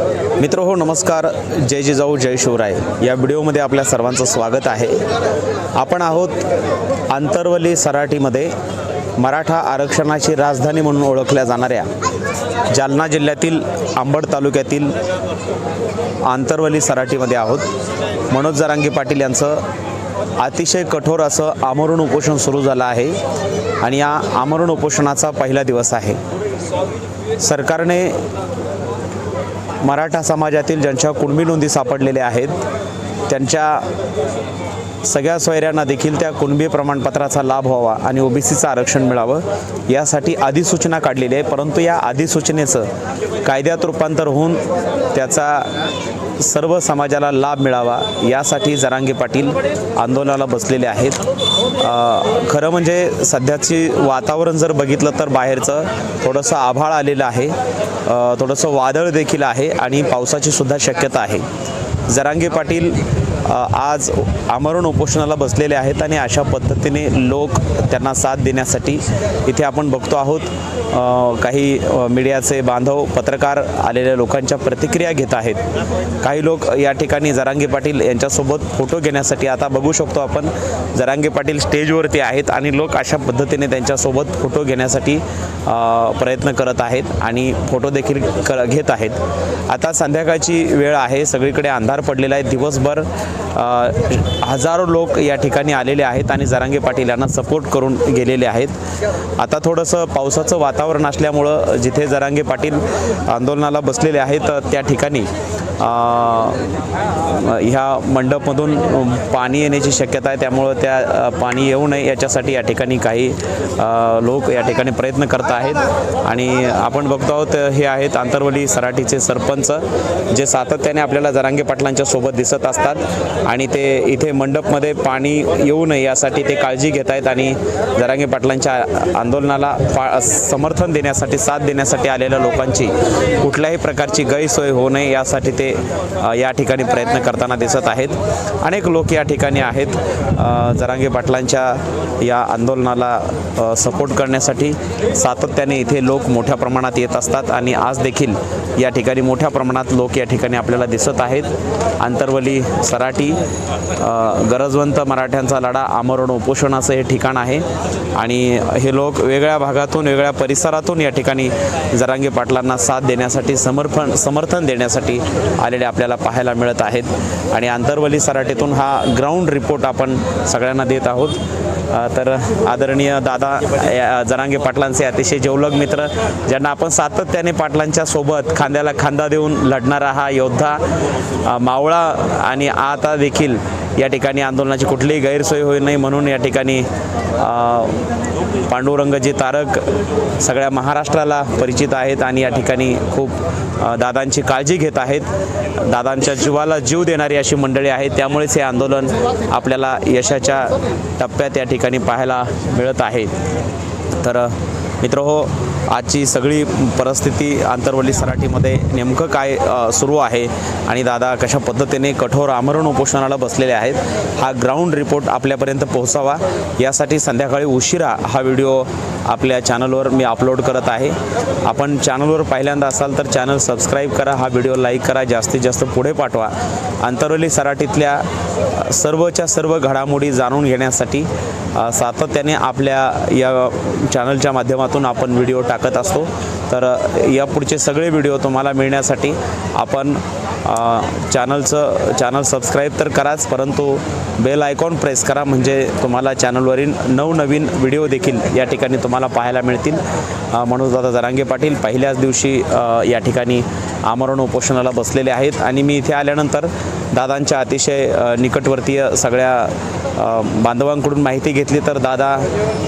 मित्र हो नमस्कार. जय जिजाऊ जय शिवराय. या व्हिडिओमध्ये आपल्या सर्वांचं स्वागत आहे. आपण आहोत आंतरवली सराटीमध्ये. मराठा आरक्षणाची राजधानी म्हणून ओळखल्या जाणाऱ्या जालना जिल्ह्यातील आंबड तालुक्यातील आंतरवली सराटीमध्ये आहोत. मनोज जरांगे पाटील यांचं अतिशय कठोर असं आमरण उपोषण सुरू झालं आहे. आणि या आमरण उपोषणाचा पहिला दिवस आहे. सरकारने मराठा समाजातील ज्यांच्या कुणबी नोंदी सापडलेल्या आहेत त्यांच्या सगळ्या सोयऱ्यांना देखील त्या कुणबी प्रमाणपत्राचा लाभ व्हावा आणि ओबीसीचं आरक्षण मिळावं यासाठी अधिसूचना काढलेली आहे. परंतु या अधिसूचनेचं कायद्यात रूपांतर होऊन त्याचा सर्व समाजाला लाभ मिळावा यासाठी जरांगे पाटील आंदोलनाला बसलेले आहेत. खरं म्हणजे सध्याची वातावरण जर बघितलं तर बाहेरचं थोडंसं आभाळ आलेलं आहे. थोडंसं वादळ देखील आहे आणि पावसाची सुद्धा शक्यता आहे. जरांगे पाटील आज आमरण उपोषणाला बसलेले आहेत आणि अशा पद्धतीने लोक त्यांना साथ देण्यासाठी इथे आपण बघतो आहोत. काही मीडियाचे बांधव पत्रकार आलेल्या लोकांच्या प्रतिक्रिया घेत आहेत. काही लोक या ठिकाणी जरांगे पाटील यांच्यासोबत फोटो घेण्यासाठी आता बघू शकतो आपण. जरांगे पाटील स्टेजवरती आहेत आणि लोक अशा पद्धतीने त्यांच्यासोबत फोटो घेण्यासाठी प्रयत्न करत आहेत आणि फोटो देखील कर घेत आहेत. आता संध्याकाळची वेळ आहे. सगळीकडे अंधार पडलेला आहे. दिवसभर हजारो लोक या ठिकाणी आलेले आहेत आणि जरांगे पाटील यांना सपोर्ट करून गेलेले आहेत. आता थोडंसं पावसाचं वातावरण असल्यामुळं जिथे जरांगे पाटील आंदोलनाला बसलेले आहेत त्या ठिकाणी. ह्या मंडपमधून पाणी येण्याची शक्यता आहे. त्यामुळं त्या पाणी येऊ नये. याच्यासाठी या ठिकाणी काही लोक या ठिकाणी प्रयत्न करत आहेत. आणि आपण बघतो आहोत हे आहेत आंतरवली सराठीचे सरपंच जे सातत्याने आपल्याला जरांगे पाटलांच्या सोबत दिसत असतात. आणि ते इथे मंडपमध्ये पाणी येऊ नये यासाठी ते काळजी घेत आहेत आणि जरांगे पाटलांच्या आंदोलनाला पा समर्थन देण्यासाठी साथ देण्यासाठी आलेल्या लोकांची कुठल्याही प्रकारची गैरसोय होऊ नये यासाठी ते या ठिकाणी प्रयत्न करताना दिसत आहेत. अनेक लोक या ठिकाणी आहेत. जरांगे पाटलांच्या या आंदोलनाला सपोर्ट करण्यासाठी सातत्याने इथे लोक मोठ्या प्रमाणात येत असतात आणि आज देखील या ठिकाणी मोठ्या प्रमाणात लोक या ठिकाणी आपल्याला दिसत आहेत. आंतरवली सराटी गरजवंत मराठ्यांचा लढा आमरण उपोषणाचं हे ठिकाण आहे. आणि हे लोक वेगळ्या भागातून वेगळ्या परिसरातून या ठिकाणी जरांगे पाटलांना साथ देण्यासाठी समर्पण समर्थन देण्यासाठी आलेले आपल्याला पाहायला मिळत आहेत. आणि आंतरवली सराटेतून हा ग्राउंड रिपोर्ट आपण सगळ्यांना देत आहोत. तर आदरणीय दादा या जरांगे पाटलांचे अतिशय जेवलग मित्र ज्यांना आपण सातत्याने पाटलांच्या सोबत खांद्याला खांदा देऊन लढणारा हा योद्धा मावळा आणि आता देखील या ठिकाणी आंदोलनाची कुठलीही गैरसोय होई नाही म्हणून या ठिकाणी पांडुरंगजी तारक सगळ्या महाराष्ट्राला परिचित आहेत आणि या ठिकाणी खूप दादांची काळजी घेत आहेत. दादांच्या जीवाला जीव देणारी अशी मंडळी आहेत त्यामुळेच हे आंदोलन आपल्याला यशाच्या टप्प्यात या ठिकाणी पाहायला मिळत आहे. तर मित्र हो आजची सगळी परिस्थिती आंतरवली सराठीमध्ये नेमकं काय सुरू आहे आणि दादा कशा पद्धतीने कठोर आमरण उपोषणाला बसलेले आहेत हा ग्राउंड रिपोर्ट आपल्यापर्यंत पोहोचावा यासाठी संध्याकाळी उशिरा हा व्हिडिओ आपल्या चॅनलवर मी अपलोड करत आहे. आपण चॅनलवर पहिल्यांदा असाल तर चॅनल सबस्क्राईब करा हा व्हिडिओ लाईक करा जास्तीत जास्त पुढे पाठवा. आंतरवली सराटीतल्या सर्वच्या सर्व घडामोडी जाणून घेण्यासाठी सातत्याने आपल्या या चॅनलच्या माध्यमातून आपण व्हिडिओ टाक टाकत असतो. तर या पुढचे सगळे व्हिडिओ तुम्हाला मिळण्यासाठी आपण चॅनलचं चॅनल सबस्क्राईब तर कराच परंतु बेल आयकॉन प्रेस करा म्हणजे तुम्हाला चॅनलवरील नवनवीन व्हिडिओ देखील या ठिकाणी तुम्हाला पाहायला मिळतील. म्हणून दादा जरांगे पाटील पहिल्याच दिवशी या ठिकाणी आमरण उपोषणाला बसलेले आहेत. आणि मी इथे आल्यानंतर दादांच्या अतिशय निकटवर्तीय सगळ्या बांधवांकडून माहिती घेतली. तर दादा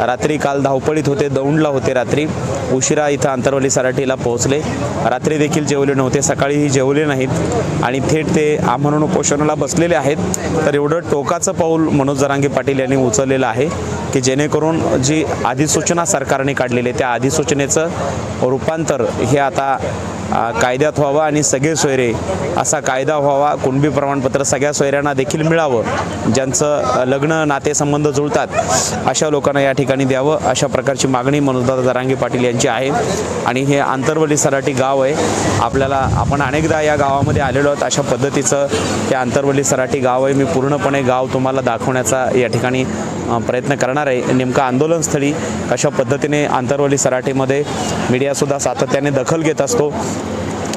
रात्री काल धावपळीत होते दौंडला होते रात्री. उशिरा इथं आंतरवली सराठीला पोहोचले. रात्री देखील जेवले नव्हते सकाळीही जेवले नाहीत. आणि थेट ते आमरण उपोषणाला बसलेले आहेत. तर एवढं टोकाचं पाऊल मनोज जरांगे पाटील यांनी उचललेलं आहे की जेणेकरून जी अधिसूचना सरकारने काढलेली आहे त्या अधिसूचनेचं रूपांतर हे आता कायद्यात व्हावा आणि सगळे सोयरे असा कायदा व्हावा कुणबी प्रमाणपत्र सगळ्या सोयऱ्यांना देखील मिळावं ज्यांचं लग्न नातेसंबंध जुळतात अशा लोकांना या ठिकाणी द्यावं अशा प्रकारची मागणी मनोजदादा जरांगे पाटील यांची आहे. आणि हे आंतरवली सराटी गाव आहे. आपल्याला आपण अनेकदा या गावामध्ये आलेलो आहोत अशा पद्धतीचं हे आंतरवली सराटी गाव आहे. मी पूर्णपणे गाव तुम्हाला दाखवण्याचा या ठिकाणी प्रयत्न करणार आहे. नेमका आंदोलनस्थळी कशा पद्धतीने आंतरवली सराटीमध्ये मीडियासुद्धा सातत्याने दखल घेत असतो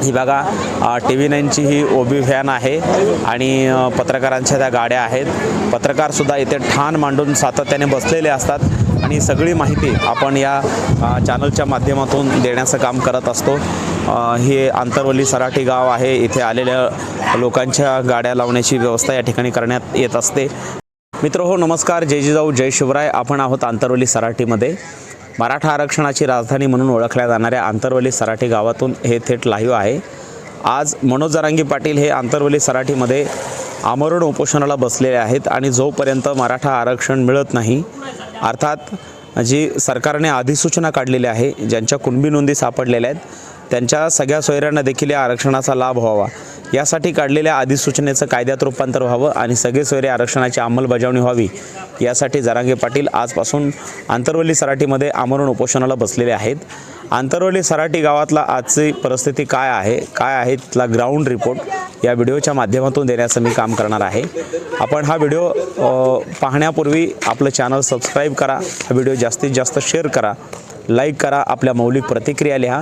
ही बघा टी व्ही नाईनची ही ओबी व्हॅन आहे आणि पत्रकारांच्या त्या गाड्या आहेत. पत्रकारसुद्धा इथे ठाण मांडून सातत्याने बसलेले असतात आणि सगळी माहिती आपण या चॅनलच्या माध्यमातून देण्याचं काम करत असतो. हे आंतरवली सराठी गाव आहे. इथे आलेल्या लोकांच्या गाड्या लावण्याची व्यवस्था या ठिकाणी करण्यात येत असते. मित्र हो नमस्कार. जय जिजाऊ जय शिवराय. आपण आहोत आंतरवली सराठीमध्ये. मराठा आरक्षणाची राजधानी म्हणून ओळखल्या जाणाऱ्या आंतरवली सराठी गावातून हे थेट लाईव्ह आहे. आज मनोज जरांगी पाटील हे आंतरवली सराठीमध्ये आमरण उपोषणाला बसलेले आहेत आणि जोपर्यंत मराठा आरक्षण मिळत नाही अर्थात जी सरकारने अधिसूचना काढलेली आहे ज्यांच्या कुणबी नोंदी सापडलेल्या आहेत त्यांच्या सगळ्या सोयऱ्यांना देखील या आरक्षणाचा लाभ व्हावा. यासाठी काढलेल्या अधिसूचनेचं कायद्यात रूपांतर व्हावं आणि सगळे सोयरे आरक्षणाची अंमलबजावणी व्हावी. यासाठी जरांगे पाटील आजपासून आंतरवली सराटीमध्ये आमरण उपोषणाला बसलेले आहेत. आंतरवली सराटी गावातला आजची परिस्थिती काय आहे? काय आहे तिथला ग्राउंड रिपोर्ट या व्हिडिओच्या माध्यमातून देण्याचं मी काम करणार आहे. आपण हा व्हिडिओ पाहण्यापूर्वी आपलं चॅनल सबस्क्राईब करा. हा व्हिडिओ जास्तीत जास्त शेअर करा. लाईक करा. आपल्या मौलिक प्रतिक्रिया लिहा.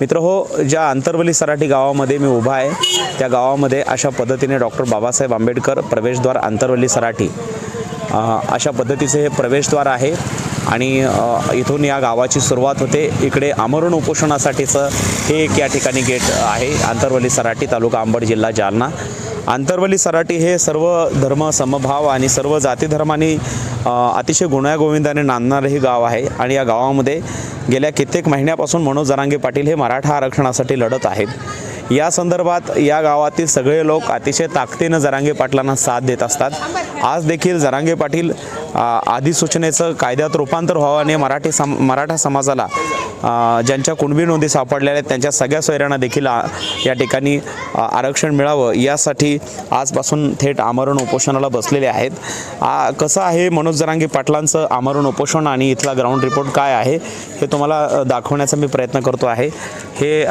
मित्र हो ज्या आंतरवली सराठी गावामध्ये मी उभा आहे त्या गावामध्ये अशा पद्धतीने डॉक्टर बाबासाहेब आंबेडकर प्रवेशद्वार आंतरवली सराठी अशा पद्धतीचे हे प्रवेशद्वार आहे. आणि इथून या गावाची सुरुवात होते. इकडे आमरण उपोषणासाठीचं हे एक या ठिकाणी गेट आहे आंतरवली सराठी तालुका अंबड जिल्हा जालना. आंतरवली सराटी हे सर्व धर्म समभाव आणि सर्व जाती धर्मांनी अतिशय गुण्यागोविंदाने नांदणारं हे गाव आहे. आणि या गावामध्ये गेल्या कित्येक महिन्यापासून मनोज जरांगे पाटील हे मराठा आरक्षणासाठी लढत आहेत. या संदर्भात या गावातील सगळे लोक अतिशय ताकदीनं जरांगे पाटलांना साथ देत असतात. आज देखील जरांगे पाटील अधिसूचनेचं कायद्यात रूपांतर व्हावं आणि मराठी सम मराठा समाजाला ज्यांच्या कुणबी नोंदी सापडलेल्या आहेत त्यांच्या सगळ्या सोयऱ्यांना देखील या ठिकाणी आरक्षण मिळावं. यासाठी आजपासून थेट आमरण उपोषणाला बसलेले आहेत. आ, कसं आहे मनोज जरांगे पाटलांचं आमरण उपोषण आणि इथला ग्राउंड रिपोर्ट काय आहे हे तुम्हाला दाखवण्याचा मी प्रयत्न करतो आहे. हे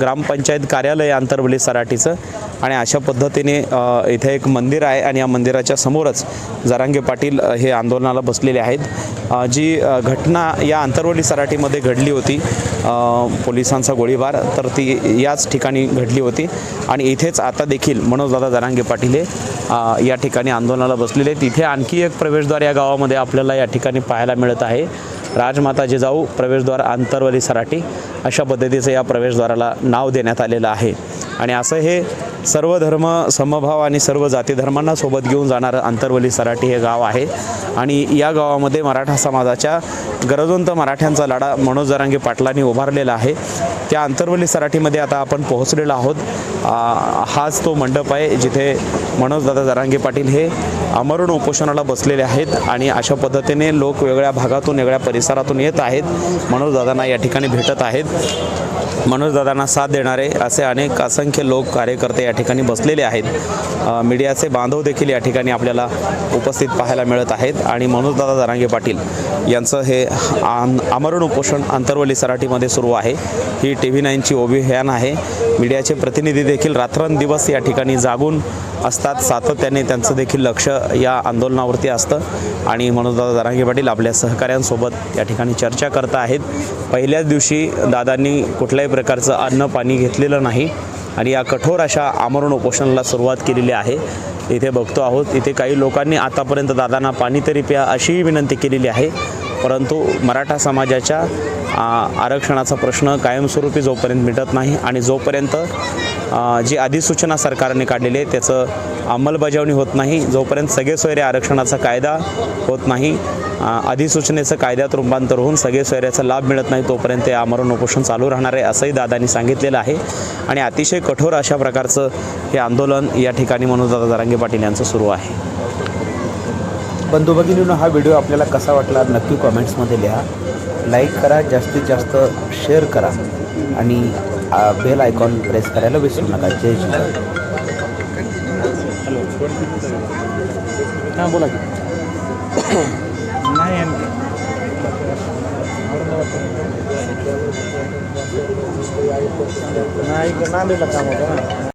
ग्रामपंचायत कार्यालय आंतरवली सराठीचं आणि अशा पद्धतीने इथे एक मंदिर आहे आणि या मंदिराच्या समोरच जरांगे पाटील हे आंदोलनाला बसलेले आहेत. जी घटना या आंतरवली सराठीमध्ये घडली होती अ, पोलिसांचा गोळीबार तर ती याच ठिकाणी घडली होती. आणि इथेच आता देखील मनोजदादा जरांगे पाटील हे या ठिकाणी आंदोलनाला बसलेले आहेत. तिथे आणखी एक प्रवेशद्वार या गावामध्ये आपल्याला या ठिकाणी पाहायला मिळत आहे. राजमाता जिजाऊ प्रवेशद्वार आंतरवली सराटी अशा पद्धतीचं या प्रवेशद्वाराला नाव देण्यात आलेलं आहे. आणि असं हे सर्व धर्म समभाव आणि सर्व जाती धर्मांना सोबत घेऊन जाणारं आंतरवली सराटी हे गाव आहे. आणि या गावामध्ये मराठा समाजाच्या गरजवंत मराठ्यांचा लढा मनोज जरांगे पाटलांनी उभारलेला आहे. त्या आंतरवली सराठीमध्ये आता आपण पोहोचलेलो आहोत. हाच तो मंडप आहे जिथे मनोजदादा जरांगे पाटील हे अमरण उपोषणाला बसलेले आहेत आणि अशा पद्धतीने लोक वेगळ्या भागातून वेगळ्या परिसरातून येत आहेत. मनोजदादांना या ठिकाणी भेटत आहेत. मनोजदादांना साथ देणारे असे अनेक असंख्य लोक कार्यकर्ते या ठिकाणी बसलेले आहेत. मीडियाचे बांधव देखील या ठिकाणी आपल्याला उपस्थित पाहायला मिळत आहेत आणि मनोजदादा जरांगे पाटील यांचं हे आम आमरण उपोषण अंतर्वली सराटीमध्ये सुरू आहे. ही टी व्ही नाईनची ओबी व्हॅन आहे. मीडियाचे प्रतिनिधी देखील रात्रंदिवस या ठिकाणी जागून असतात. सातत्याने त्यांचं देखील लक्ष या आंदोलनावरती असतं. आणि मनोजदादा दरांगे पाटील आपल्या सहकाऱ्यांसोबत या ठिकाणी चर्चा करत आहेत. पहिल्याच दिवशी दादांनी कुठल्याही प्रकारचं अन्न पाणी घेतलेलं नाही आणि या कठोर अशा आमरण उपोषणाला सुरुवात केलेली आहे. इथे बघतो आहोत इथे काही लोकांनी आतापर्यंत दादांना पाणी तरी प्या अशीही विनंती केलेली आहे. परंतु मराठा समाजाच्या आरक्षणाचा प्रश्न कायमस्वरूपी जोपर्यंत मिटत नाही आणि जोपर्यंत जी अधिसूचना सरकारने काढलेली आहे त्याचं अंमलबजावणी होत नाही. जोपर्यंत सगळे सोयरे आरक्षणाचा कायदा होत नाही अधिसूचनेचं कायद्यात रूपांतर होऊन सगळे सोयऱ्याचा लाभ मिळत नाही तोपर्यंत ते आमरण उपोषण चालू राहणार आहे असंही दादांनी सांगितलेलं आहे. आणि अतिशय कठोर अशा प्रकारचं हे आंदोलन या ठिकाणी मनोजदादा जरांगे पाटील यांचं सुरू आहे. बंधू हा व्हिडिओ आपल्याला कसा वाटला नक्की कॉमेंट्समध्ये लिहा. लाईक करा जास्तीत जास्त शेअर करा. आणि बेल आयकॉन प्रेस करायला विसरू नका. जय जिजाऊ. हां बोला की. नाही नाही नांदेडला काम होतं ना.